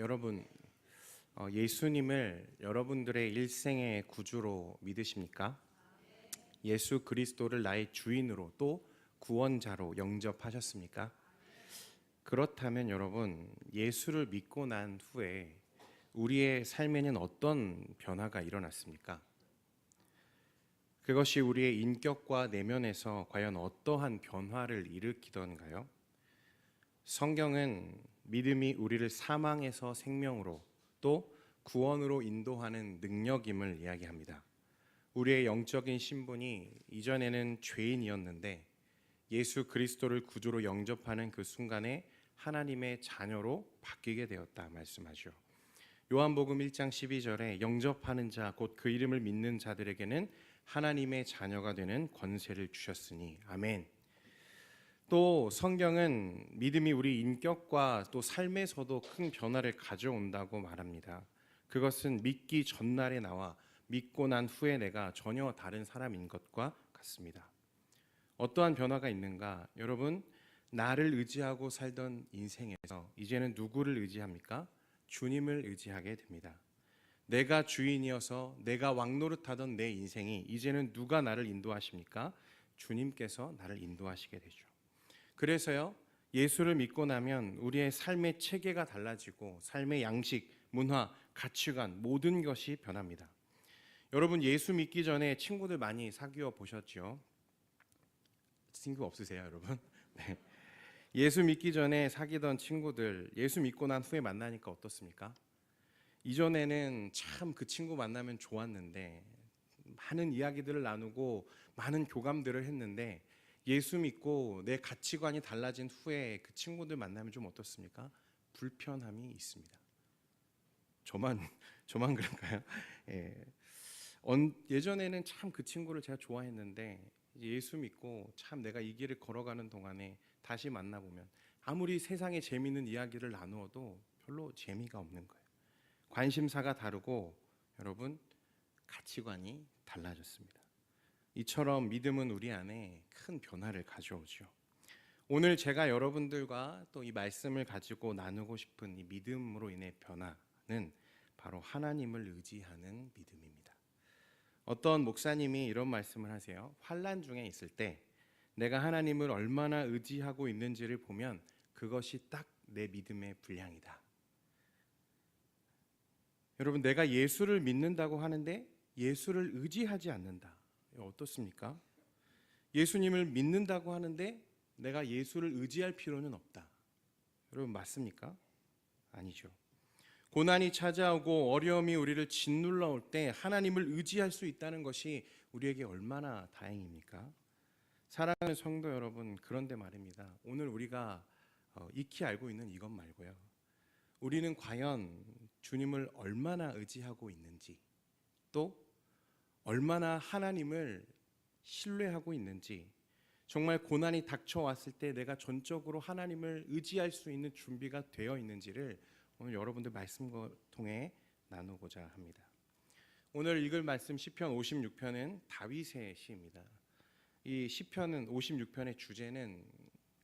여러분 어, 예수님을 여러분들의 일생의 구주로 믿으십니까? 예수 그리스도를 나의 주인으로 또 구원자로 영접하셨습니까? 그렇다면 여러분 예수를 믿고 난 후에 우리의 삶에는 어떤 변화가 일어났습니까? 그것이 우리의 인격과 내면에서 과연 어떠한 변화를 일으키던가요? 성경은 믿음이 우리를 사망에서 생명으로 또 구원으로 인도하는 능력임을 이야기합니다. 우리의 영적인 신분이 이전에는 죄인이었는데 예수 그리스도를 구주로 영접하는 그 순간에 하나님의 자녀로 바뀌게 되었다 말씀하죠. 요한복음 1장 12절에 영접하는 자 곧 그 이름을 믿는 자들에게는 하나님의 자녀가 되는 권세를 주셨으니 아멘. 또 성경은 믿음이 우리 인격과 또 삶에서도 큰 변화를 가져온다고 말합니다. 그것은 믿기 전날에 나와 믿고 난 후에 내가 전혀 다른 사람인 것과 같습니다. 어떠한 변화가 있는가? 여러분, 나를 의지하고 살던 인생에서 이제는 누구를 의지합니까? 주님을 의지하게 됩니다. 내가 주인이어서 내가 왕노릇하던 내 인생이 이제는 누가 나를 인도하십니까? 주님께서 나를 인도하시게 되죠. 그래서요, 예수를 믿고 나면 우리의 삶의 체계가 달라지고 삶의 양식, 문화, 가치관 모든 것이 변합니다. 여러분 예수 믿기 전에 친구들 많이 사귀어 보셨죠? 친구 없으세요, 여러분? 네. 예수 믿기 전에 사귀던 친구들 예수 믿고 난 후에 만나니까 어떻습니까? 이전에는 참 그 친구 만나면 좋았는데 많은 이야기들을 나누고 많은 교감들을 했는데 예수 믿고 내 가치관이 달라진 후에 그 친구들 만나면 좀 어떻습니까? 불편함이 있습니다. 저만 저만 그런가요? 예. 언, 예전에는 참 그 친구를 제가 좋아했는데 예수 믿고 참 내가 이 길을 걸어가는 동안에 다시 만나보면 아무리 세상에 재미있는 이야기를 나누어도 별로 재미가 없는 거예요. 관심사가 다르고 여러분 가치관이 달라졌습니다. 이처럼 믿음은 우리 안에 큰 변화를 가져오죠. 오늘 제가 여러분들과 또 이 말씀을 가지고 나누고 싶은 이 믿음으로 인해 변화는 바로 하나님을 의지하는 믿음입니다. 어떤 목사님이 이런 말씀을 하세요. 환란 중에 있을 때 내가 하나님을 얼마나 의지하고 있는지를 보면 그것이 딱 내 믿음의 분량이다. 여러분 내가 예수를 믿는다고 하는데 예수를 의지하지 않는다. 어떻습니까? 예수님을 믿는다고 하는데 내가 예수를 의지할 필요는 없다. 여러분 맞습니까? 아니죠. 고난이 찾아오고 어려움이 우리를 짓눌러 올 때 하나님을 의지할 수 있다는 것이 우리에게 얼마나 다행입니까? 사랑하는 성도 여러분, 그런데 말입니다. 오늘 우리가 어, 익히 알고 있는 이것 말고요. 우리는 과연 주님을 얼마나 의지하고 있는지, 또 얼마나 하나님을 신뢰하고 있는지, 정말 고난이 닥쳐왔을 때 내가 전적으로 하나님을 의지할 수 있는 준비가 되어 있는지를 오늘 여러분들 말씀을 통해 나누고자 합니다. 오늘 읽을 말씀 시편 56편은 다윗의 시입니다. 이 시편은 56편의 주제는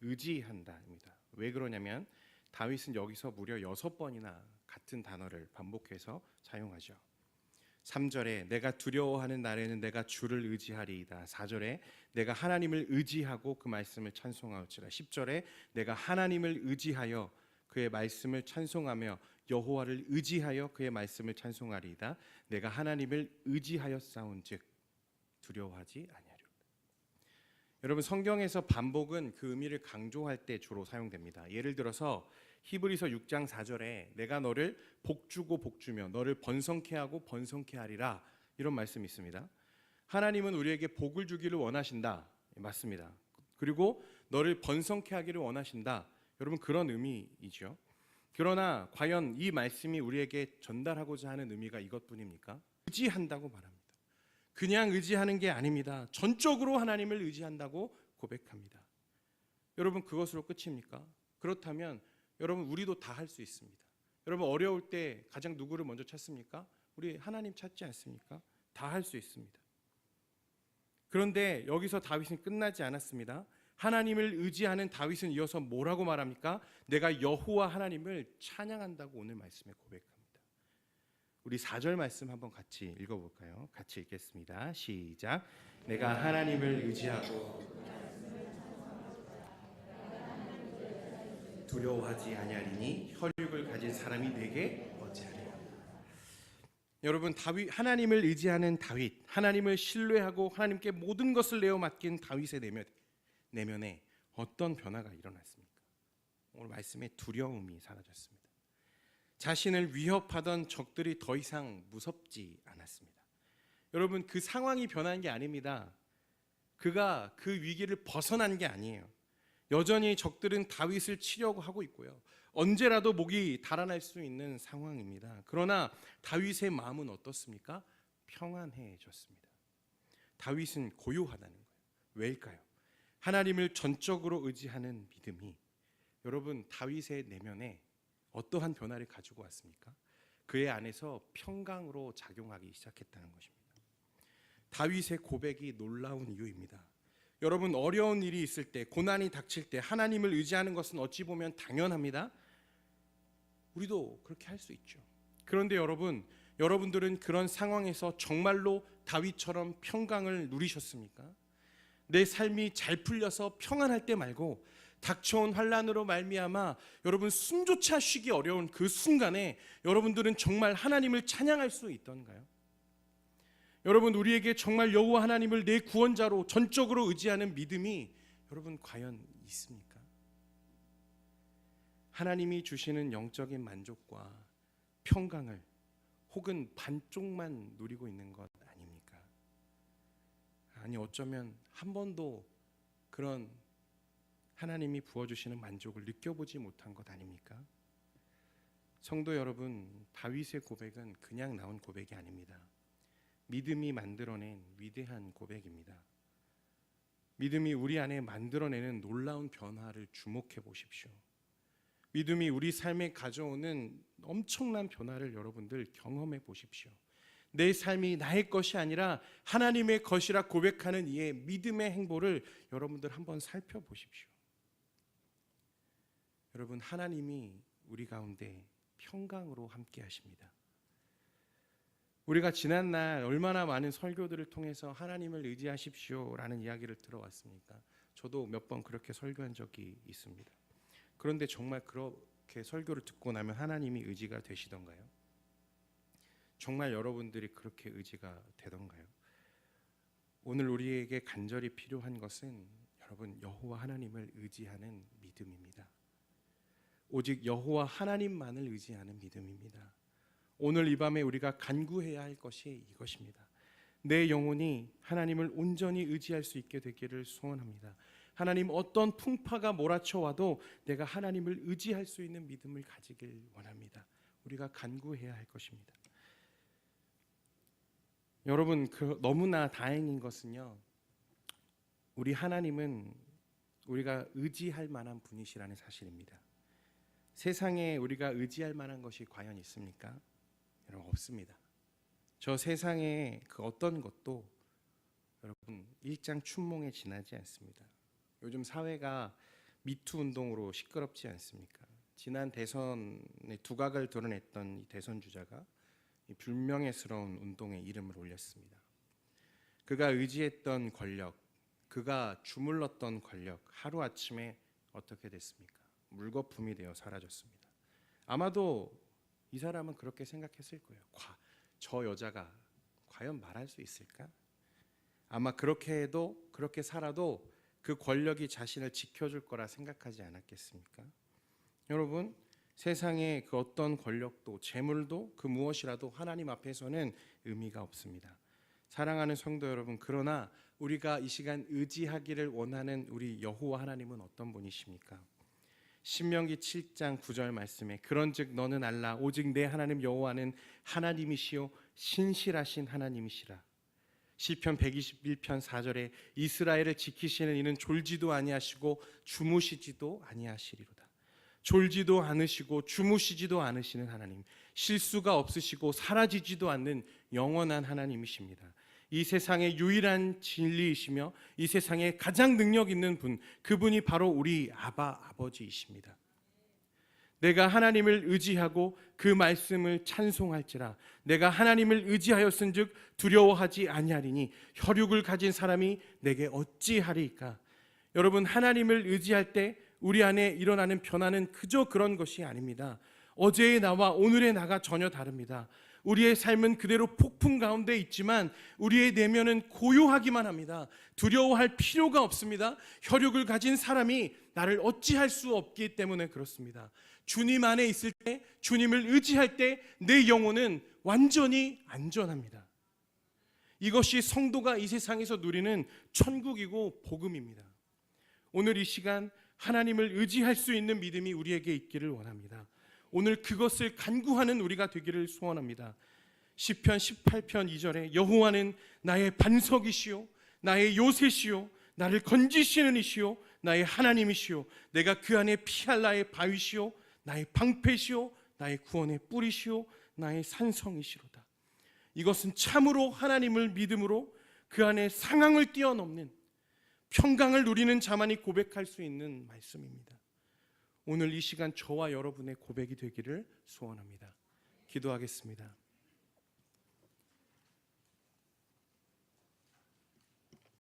의지한다입니다. 왜 그러냐면 다윗은 여기서 무려 여섯 번이나 같은 단어를 반복해서 사용하죠. 3절에 내가 두려워하는 날에는 내가 주를 의지하리이다. 4절에 내가 하나님을 의지하고 그 말씀을 찬송하옵지라. 10절에 내가 하나님을 의지하여 그의 말씀을 찬송하며 여호와를 의지하여 그의 말씀을 찬송하리이다. 내가 하나님을 의지하여 싸운즉 두려워하지 아니하리라. 여러분 성경에서 반복은 그 의미를 강조할 때 주로 사용됩니다. 예를 들어서 히브리서 6장 4절에 내가 너를 복주고 복주며 너를 번성케 하고 번성케 하리라 이런 말씀이 있습니다. 하나님은 우리에게 복을 주기를 원하신다. 맞습니다. 그리고 너를 번성케 하기를 원하신다. 여러분 그런 의미이죠. 그러나 과연 이 말씀이 우리에게 전달하고자 하는 의미가 이것뿐입니까? 의지한다고 말합니다. 그냥 의지하는 게 아닙니다. 전적으로 하나님을 의지한다고 고백합니다. 여러분 그것으로 끝입니까? 그렇다면 여러분 우리도 다 할 수 있습니다. 여러분 어려울 때 가장 누구를 먼저 찾습니까? 우리 하나님 찾지 않습니까? 다 할 수 있습니다. 그런데 여기서 다윗은 끝나지 않았습니다. 하나님을 의지하는 다윗은 이어서 뭐라고 말합니까? 내가 여호와 하나님을 찬양한다고 오늘 말씀에 고백합니다. 우리 4절 말씀 한번 같이 읽어 볼까요? 같이 읽겠습니다. 시작. 내가 하나님을 의지하고 두려워하지 아니하리니 혈육을 가진 사람이 내게 어찌하리요. 여러분 다윗 하나님을 의지하는 다윗, 하나님을 신뢰하고 하나님께 모든 것을 내어 맡긴 다윗의 내면 내면에 어떤 변화가 일어났습니까? 오늘 말씀에 두려움이 사라졌습니다. 자신을 위협하던 적들이 더 이상 무섭지 않았습니다. 여러분 그 상황이 변한 게 아닙니다. 그가 그 위기를 벗어난 게 아니에요. 여전히 적들은 다윗을 치려고 하고 있고요. 언제라도 목이 달아날 수 있는 상황입니다. 그러나 다윗의 마음은 어떻습니까? 평안해졌습니다. 다윗은 고요하다는 거예요. 왜일까요? 하나님을 전적으로 의지하는 믿음이 여러분 다윗의 내면에 어떠한 변화를 가지고 왔습니까? 그의 안에서 평강으로 작용하기 시작했다는 것입니다. 다윗의 고백이 놀라운 이유입니다. 여러분 어려운 일이 있을 때 고난이 닥칠 때 하나님을 의지하는 것은 어찌 보면 당연합니다. 우리도 그렇게 할 수 있죠. 그런데 여러분 여러분들은 그런 상황에서 정말로 다윗처럼 평강을 누리셨습니까? 내 삶이 잘 풀려서 평안할 때 말고 닥쳐온 환란으로 말미암아 여러분 숨조차 쉬기 어려운 그 순간에 여러분들은 정말 하나님을 찬양할 수 있던가요? 여러분 우리에게 정말 여호와 하나님을 내 구원자로 전적으로 의지하는 믿음이 여러분 과연 있습니까? 하나님이 주시는 영적인 만족과 평강을 혹은 반쪽만 누리고 있는 것 아닙니까? 아니 어쩌면 한 번도 그런 하나님이 부어주시는 만족을 느껴보지 못한 것 아닙니까? 성도 여러분, 다윗의 고백은 그냥 나온 고백이 아닙니다. 믿음이 만들어낸 위대한 고백입니다. 믿음이 우리 안에 만들어내는 놀라운 변화를 주목해 보십시오. 믿음이 우리 삶에 가져오는 엄청난 변화를 여러분들 경험해 보십시오. 내 삶이 나의 것이 아니라 하나님의 것이라 고백하는 이의 믿음의 행보를 여러분들 한번 살펴보십시오. 여러분 하나님이 우리 가운데 평강으로 함께 하십니다. 우리가 지난 날 얼마나 많은 설교들을 통해서 하나님을 의지하십시오라는 이야기를 들어왔습니까? 저도 몇 번 그렇게 설교한 적이 있습니다. 그런데 정말 그렇게 설교를 듣고 나면 하나님이 의지가 되시던가요? 정말 여러분들이 그렇게 의지가 되던가요? 오늘 우리에게 간절히 필요한 것은 여러분 여호와 하나님을 의지하는 믿음입니다. 오직 여호와 하나님만을 의지하는 믿음입니다. 오늘 이 밤에 우리가 간구해야 할 것이 이것입니다. 내 영혼이 하나님을 온전히 의지할 수 있게 되기를 소원합니다. 하나님 어떤 풍파가 몰아쳐 와도 내가 하나님을 의지할 수 있는 믿음을 가지길 원합니다. 우리가 간구해야 할 것입니다. 여러분 그 너무나 다행인 것은요. 우리 하나님은 우리가 의지할 만한 분이시라는 사실입니다. 세상에 우리가 의지할 만한 것이 과연 있습니까? 여러분 없습니다. 저 세상에 그 어떤 것도 여러분 일장 춘몽에 지나지 않습니다. 요즘 사회가 미투 운동으로 시끄럽지 않습니까? 지난 대선의 두각을 드러냈던 이 대선 주자가 이 불명예스러운 운동에 이름을 올렸습니다. 그가 의지했던 권력, 그가 주물렀던 권력 하루 아침에 어떻게 됐습니까? 물거품이 되어 사라졌습니다. 아마도 이 사람은 그렇게 생각했을 거예요. 과, 저 여자가 과연 말할 수 있을까? 아마 그렇게 해도 그렇게 살아도 그 권력이 자신을 지켜줄 거라 생각하지 않았겠습니까? 여러분 세상의 그 어떤 권력도 재물도 그 무엇이라도 하나님 앞에서는 의미가 없습니다. 사랑하는 성도 여러분, 그러나 우리가 이 시간 의지하기를 원하는 우리 여호와 하나님은 어떤 분이십니까? 신명기 7장 9절 말씀에 그런즉 너는 알라 오직 내 하나님 여호와는 하나님이시요 신실하신 하나님이시라. 시편 121편 4절에 이스라엘을 지키시는 이는 졸지도 아니하시고 주무시지도 아니하시리로다. 졸지도 않으시고 주무시지도 않으시는 하나님, 실수가 없으시고 사라지지도 않는 영원한 하나님이십니다. 이 세상의 유일한 진리이시며 이 세상에 가장 능력 있는 분 그분이 바로 우리 아바 아버지이십니다. 내가 하나님을 의지하고 그 말씀을 찬송할지라 내가 하나님을 의지하였은즉 두려워하지 아니하리니 혈육을 가진 사람이 내게 어찌하리이까 여러분 하나님을 의지할 때 우리 안에 일어나는 변화는 그저 그런 것이 아닙니다. 어제의 나와 오늘의 나가 전혀 다릅니다. 우리의 삶은 그대로 폭풍 가운데 있지만 우리의 내면은 고요하기만 합니다. 두려워할 필요가 없습니다. 혈육을 가진 사람이 나를 어찌할 수 없기 때문에 그렇습니다. 주님 안에 있을 때, 주님을 의지할 때 내 영혼은 완전히 안전합니다. 이것이 성도가 이 세상에서 누리는 천국이고 복음입니다. 오늘 이 시간 하나님을 의지할 수 있는 믿음이 우리에게 있기를 원합니다. 오늘 그것을 간구하는 우리가 되기를 소원합니다. 시편 18편 2절에 여호와는 나의 반석이시요 나의 요새시요 나를 건지시는 이시요 나의 하나님이시요 내가 그 안에 피할 나의 바위시요 나의 방패시요 나의 구원의 뿌리시요 나의 산성이시로다. 이것은 참으로 하나님을 믿음으로 그 안에 상황을 뛰어넘는 평강을 누리는 자만이 고백할 수 있는 말씀입니다. 오늘 이 시간 저와 여러분의 고백이 되기를 소원합니다. 기도하겠습니다.